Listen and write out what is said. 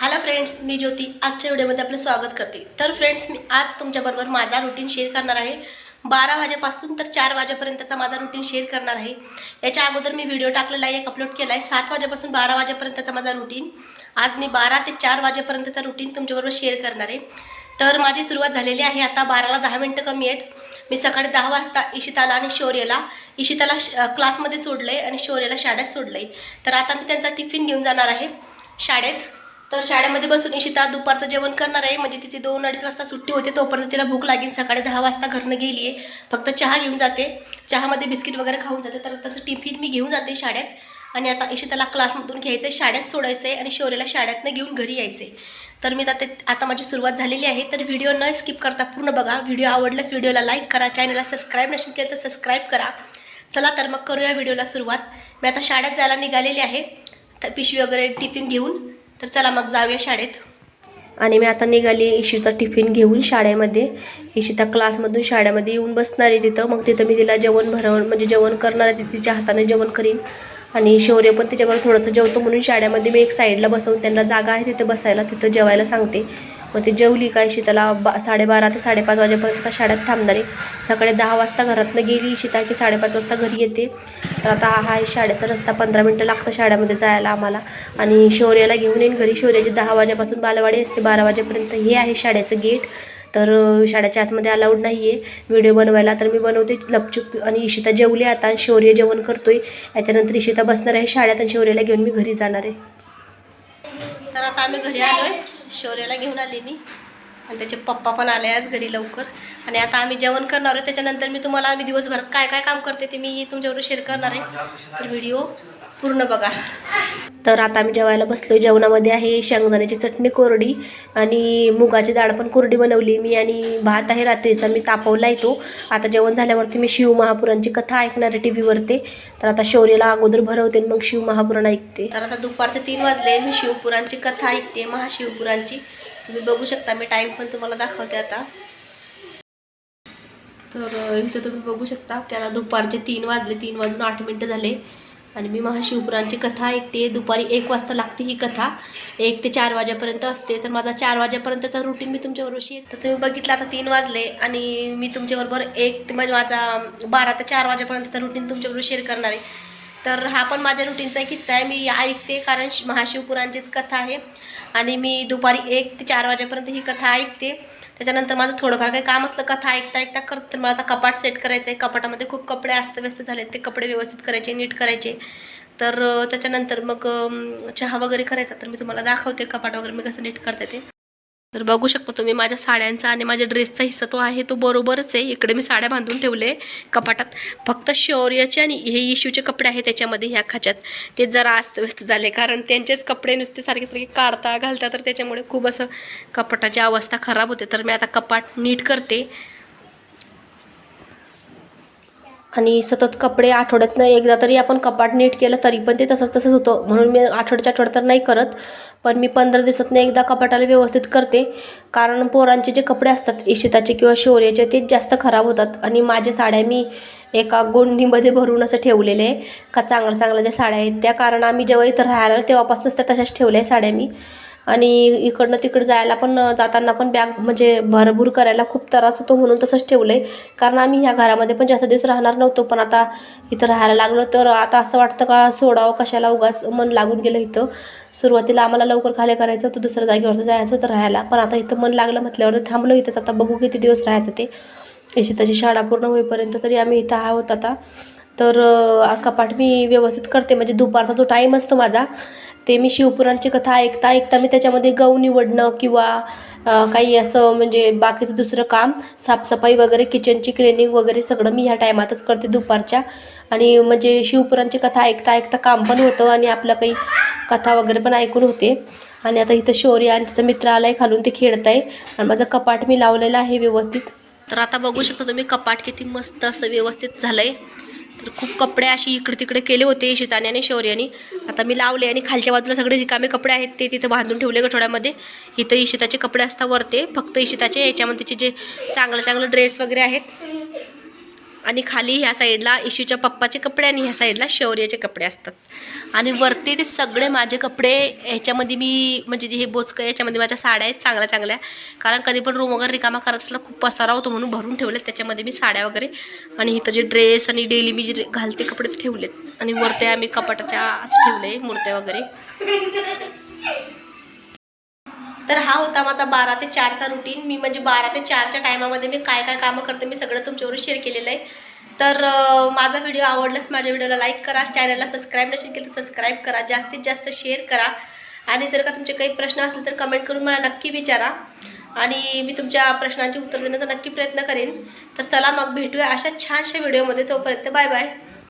Hello friends मी ज्योती. आजच्या व्हिडिओमध्ये आपलं स्वागत करते. तर फ्रेंड्स मी आज तुमच्याबरोबर माझा रुटीन शेअर करणार आहे. बारा वाजेपासून तर चार वाजेपर्यंतचा माझा रुटीन शेअर करणार आहे. याच्या अगोदर मी व्हिडिओ टाकलेला आहे एक अपलोड केला आहे सात वाजेपासून बारा वाजेपर्यंतचा माझा रुटीन आज मी बारा ते चार वाजेपर्यंतचा रुटीन तुमच्याबरोबर शेअर करणार आहे. तर माझी सुरुवात झालेली आहे आता बाराला दहा मिनटं कमी आहेत. मी सकाळी दहा वाजता इशिताला आणि शौर्यला इशिताला श क्लासमध्ये सोडलं आहे आणि शौर्यला शाळेत सोडलं आहे तर आता मी त्यांचा टिफिन घेऊन जाणार आहे. शाळेत. तर शाळेमध्ये बसून इशिता दुपारचं जेवण करणार आहे. म्हणजे तिची दोन अडीच वाजता सुट्टी होते. तोपर्यंत तिला भूक लागेल. सकाळी दहा वाजता घरनं गेली आहे. फक्त चहा घेऊन जाते. चहामध्ये बिस्किट वगैरे खाऊन जाते. तर त्याचं टिफिन मी घेऊन जाते शाळेत. आणि आता इशिताला क्लासमधून घ्यायचं आहे शाळेत सोडायचं आहे आणि शौर्याला शाळेतनं घेऊन घरी यायचं आहे तर मी आता आता माझी सुरुवात झालेली आहे. तर व्हिडिओ न स्किप करता पूर्ण बघा. व्हिडिओ आवडल्यास व्हिडिओला लाईक करा. चॅनलला सबस्क्राईब नसेल केलं तर सबस्क्राईब करा. चला तर मग करूया व्हिडिओला सुरुवात. मी आता शाळेत जायला निघालेली आहे. तर पिशवी वगैरे टिफिन घेऊन तर चला मग जाऊया शाळेत. आणि मी आता निघाली इशिता टिफिन घेऊन शाळेमध्ये. इशिता क्लासमधून शाळेमध्ये येऊन बसणार आहे तिथं. मग तिथं मी तिला जेवण भरवण म्हणजे जेवण करणार आहे तिच्या हाताने जेवण करीन. आणि शौर्य पण तिच्याबरोबर थोडंसं जेवतो म्हणून शाळेमध्ये मी एक साईडला बसवून त्यांना जागा आहे तिथं बसायला तिथं जेवायला सांगते. मग ते जेवली काय इशिताला बा साडेबारा ते साडेपाच वाजेपर्यंत शाळेत थांबणार आहे. सकाळी दहा वाजता घरातनं गेली इशिता की साडेपाच वाजता घरी येते. तर आता हा आहे शाळेचा रस्ता पंधरा मिनटं लागतं शाळेमध्ये जायला आम्हाला. आणि शौर्याला घेऊन येईन घरी. शौर्याची दहा वाजेपासून बालवाडी असते बारा वाजेपर्यंत हे आहे शाळेचं गेट. तर शाळेच्या आतमध्ये अलाउड नाही आहे व्हिडिओ बनवायला तर मी बनवते लपचूप. आणि इशिता जेवली आता आणि शौर्य जेवण करतोय. याच्यानंतर इशिता बसणार आहे शाळेत आणि शौर्याला घेऊन मी घरी जाणार आहे. तर आता आम्ही घरी आलो आहे शौर्याला घेऊन आले मी. आणि त्याचे पप्पा पण आले आज घरी लवकर. आणि आता आम्ही जेवण करणार आहे. त्याच्यानंतर मी तुम्हाला आम्ही दिवसभरात काय काय काम करते ते मी तुमच्याबरोबर शेअर करणार आहे. तर व्हिडिओ पूर्ण बघा. तर आता आम्ही जेवायला बसलो जेवणामध्ये आहे शेंगदाण्याची चटणी कोरडी आणि मुगाची डाळ पण कोरडी बनवली मी आणि भात आहे रात्रीचा. मी तापवला येतो आता जेवण झाल्यावरती मी शिव महापुरांची कथा ऐकणार आहे टी व्हीवरती तर आता शौर्याला अगोदर भरवते आणि मग शिव महापुराण ऐकते. तर आता दुपारचे तीन वाजले. मी शिवपुरांची कथा ऐकते महाशिवपुरांची तुम्ही बघू शकता मी टाईम पण तुम्हाला दाखवते आता. तर इथे इथं तुम्ही बघू शकता की आता दुपारचे तीन वाजले तीन वाजून आठ मिनटं झाले. आणि मी महाशिवपुरांची कथा ऐकते दुपारी एक वाजता लागते ही कथा. एक ते चार वाजेपर्यंत असते. तर माझा चार वाजेपर्यंतचा रुटीन मी तुमच्याबरोबर शेअर तर तुम्ही बघितलं आता तीन वाजले आणि मी तुमच्याबरोबर एक म्हणजे माझा बारा ते चार वाजेपर्यंतचा रुटीन तुमच्याबरोबर शेअर करणार आहे. तर हा पण माझ्या रुटीनचा एक किस्सा आहे. मी ऐकते कारण श- महाशिवपुरांचीच कथा आहे. आणि मी दुपारी एक ते चार वाजेपर्यंत ही कथा ऐकते. त्याच्यानंतर माझं थोडंफार काही काम असलं कथा ऐकता ऐकता करत तर मला आता कपाट सेट करायचं आहे कपाटामध्ये खूप कपडे अस्तव्यस्त झाले ते कपडे व्यवस्थित करायचे नीट करायचे. तर त्याच्यानंतर मग चहा वगैरे करायचा तर मी तुम्हाला दाखवते कपाट वगैरे. मी कसं नीट करते ते. तर बघू शकता तुम्ही माझ्या साड्यांचा आणि माझ्या ड्रेसचा हिस्सा तो आहे तो बरोबरच आहे. इकडे मी साड्या बांधून ठेवले कपाटात. फक्त शौर्याचे आणि हे इशूचे कपडे आहे त्याच्यामध्ये ह्या खाच्यात. ते जरा अस्तव्यस्त झाले कारण त्यांचेच कपडे नुसते सारखे सारखे काढता घालता तर त्याच्यामुळे खूप असं कपाटाची अवस्था खराब होते. तर मी आता कपाट नीट करते. आणि सतत कपडे आठवड्यातनं एकदा तरी आपण कपाट नीट केलं तरी पण ते तसंच तसंच होतं. म्हणून मी आठवड्याच्या आठवड्यात तर नाही करत पण मी पंधरा दिवसातनं एकदा कपाटाला व्यवस्थित करते. कारण पोरांचे जे कपडे असतात इशिताचे किंवा शौर्याचे तेच जास्त खराब होतात. आणि माझ्या साड्या मी एका गोंडीमध्ये भरून असं ठेवलेले आहे. का चांगल्या चांगल्या ज्या साड्या आहेत त्या कारण आम्ही जेव्हा इथं राहायला तेव्हापासूनच त्या तशाच ठेवल्या आहे साड्या मी. आणि इकडनं तिकडं जायला पण जाताना पण बॅग म्हणजे भरभूर करायला खूप त्रास होतो म्हणून तसंच ठेवलं आहे कारण आम्ही ह्या घरामध्ये पण जास्त दिवस राहणार नव्हतो पण आता इथं राहायला लागलो तर आता असं वाटतं का सोडावं कशाला उगाच मन लागून गेलं इथं. सुरुवातीला आम्हाला लवकर खाली करायचं होतं दुसऱ्या जागेवर जायचं होतं राहायला. पण आता इथं मन लागलं म्हटल्यावर तर थांबलो इथंच. आता बघू किती दिवस राहायचं ते. अशी तशी शाळा पूर्ण होईपर्यंत तरी आम्ही इथं आहोत आता. तर कपाट मी व्यवस्थित करते. म्हणजे दुपारचा जो टाईम असतो माझा ते मी शिवपुराणची कथा ऐकता ऐकता मी त्याच्यामध्ये गहू निवडणं किंवा काही असं म्हणजे बाकीचं दुसरं काम साफसफाई वगैरे किचनची क्लिनिंग वगैरे सगळं मी ह्या टायमातच करते दुपारच्या. आणि म्हणजे शिवपुराणची कथा ऐकता ऐकता काम पण होतं आणि आपलं काही कथा वगैरे पण ऐकून होते. आणि आता इथं शौर्य आणि त्याचा मित्र आलाय खालून ते खेळत आहे आणि माझं कपाट मी लावलेलं आहे व्यवस्थित. तर आता बघू शकता तुम्ही कपाट किती मस्त असं व्यवस्थित झालंय. तर खूप कपडे अशी इकडे तिकडे केले होते शिताने आणि शौर्याने आता मी लावले आणि खालच्या बाजूला सगळे रिकामे कपडे आहेत ते तिथं बांधून ठेवले गठोड्यामध्ये. इथं इशिताचे कपडे असतात वरते फक्त इशिताचे याच्यामध्ये तिचे जे चांगलं चांगलं ड्रेस वगैरे आहेत. आणि खाली ह्या साईडला इशूच्या पप्पाचे कपडे आणि ह्या साईडला शौर्याचे कपडे असतात. आणि वरती ते सगळे माझे कपडे ह्याच्यामध्ये मी म्हणजे जे हे बोचकं याच्यामध्ये माझ्या साड्या आहेत चांगल्या चांगल्या. कारण कधी पण रूम वगैरे रिकामा करायचा असला खूप पसारा होतो म्हणून भरून ठेवलेत त्याच्यामध्ये मी साड्या वगैरे. आणि इथं जे ड्रेस आणि डेली मी जे घालते कपडे ठेवलेत. आणि वरती आम्ही कपाटाच्या असं ठेवले मूर्त्या वगैरे. तर हा होता माझा बारा ते चारचा रुटीन मी म्हणजे बारा ते चारच्या टायमामध्ये मी काय काय कामं करते मी सगळं तुमच्यावर शेअर केलेलं आहे. तर माझा व्हिडिओ आवडलाच माझ्या व्हिडिओला लाईक करा. चॅनलला सबस्क्राईब नसेल केलं तर सबस्क्राईब करा. जास्तीत जास्त शेअर करा. आणि जर का तुमचे काही प्रश्न असतील तर कमेंट करून मला नक्की विचारा. आणि मी तुमच्या प्रश्नांची उत्तर देण्याचा नक्की प्रयत्न करेन. तर चला मग भेटूया अशा छानशा व्हिडिओमध्ये तोपर्यंत बाय बाय